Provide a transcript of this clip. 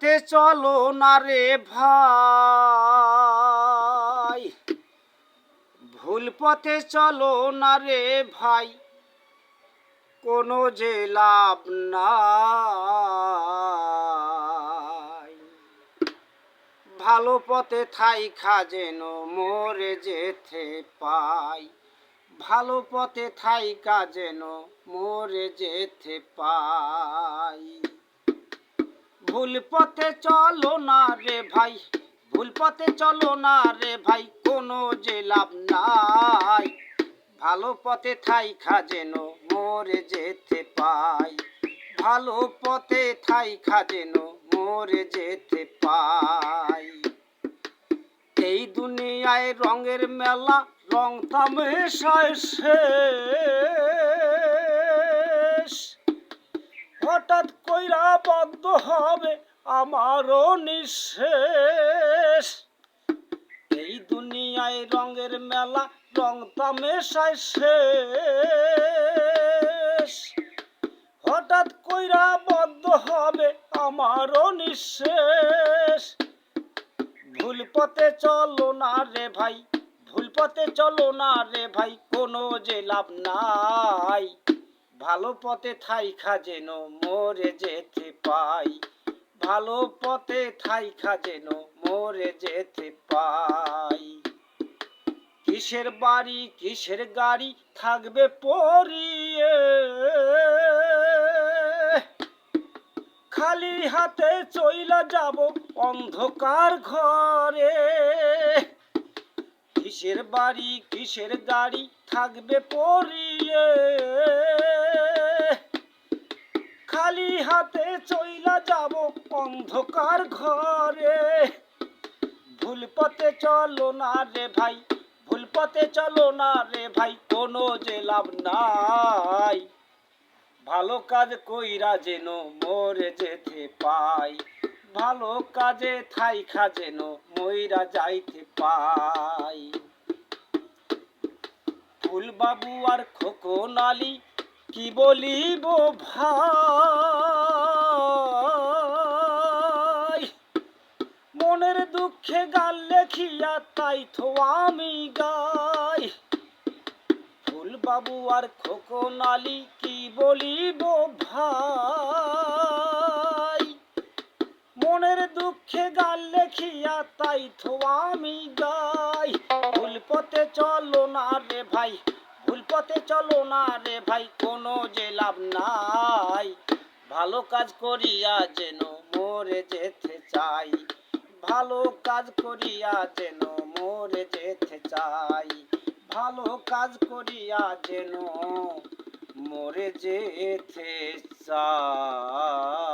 তে চলো না রে ভাই। ভুল পথে চলো না রে ভাই, কোনো যে লাভ নাই। ভালো পথে থাই খা যেন মোরে যেতে পাই, ভালো পথে থাই যেন মোরে যেতে পাই। ভুল পথে চলো না রে ভাই ভুল পথে চলো না রে ভাই, কোনো যে লাভ নাই। ভালো পথে থাই যেন মোরে যেতে পাই। ভালো পথে থাই যেন মোরে যেতে পাই। এই দুনিয়ায় রঙের মেলা, রং তামেশায় শেষ। কইরা বদ্ধ হবে আমারও নিঃশেষ। এই দুনিয়ায় রঙের মেলা, রং তামেশায় শেষ। হঠাৎ কইরা বদ্ধ হবে আমারও নিঃশেষ। ভুল পথে চলো না রে ভাই, ভুল পথে চলো না রে ভাই, কোনো যে লাভ নাই। ভালো পথে থাই যেন মোরে যেতে পাই। ভালো পথে থাই যেন মোরে যেতে পাই। কিসের বাড়ি, কিসের গাড়ি থাকবে পরিয়ে? খালি হাতে চইলা যাব অন্ধকার ঘরে। কিসের বাড়ি, কিসের গাড়ি থাকবে পরিয়ে? খালি হাতে চইলা যাব অন্ধকার ঘরে। ভুল পথে চলো না রে ভাই ভুল পথে চলো না রে ভাই, কোনো যে লাভ নাই। ভালো কাজ কইরা যেন মরে যেতে পাই, ভালো কাজে থাইখা যেন মইরা যাইতে পাই। ফুলবাবু আর খোকন আলী কি বলিব ভাই? মনের দুঃখে গাল লেখিয়া তাই তো আমি গাই। ফুলবাবু আর খোকন আলী কি বলিব ভাই? দুঃখে গাল লেখিয়া তাই তো আমি গাই। ভুল পথে চলো না রে ভাই, ভুল পথে চলো না রে ভাই, কোনো যে লাভ নাই। ভালো কাজ করিয়া যেন মরে যেতে চাই, ভালো কাজ করিয়া যেন মরে যেতে চাই, ভালো কাজ করিয়া যেন মরে যেতে চাই।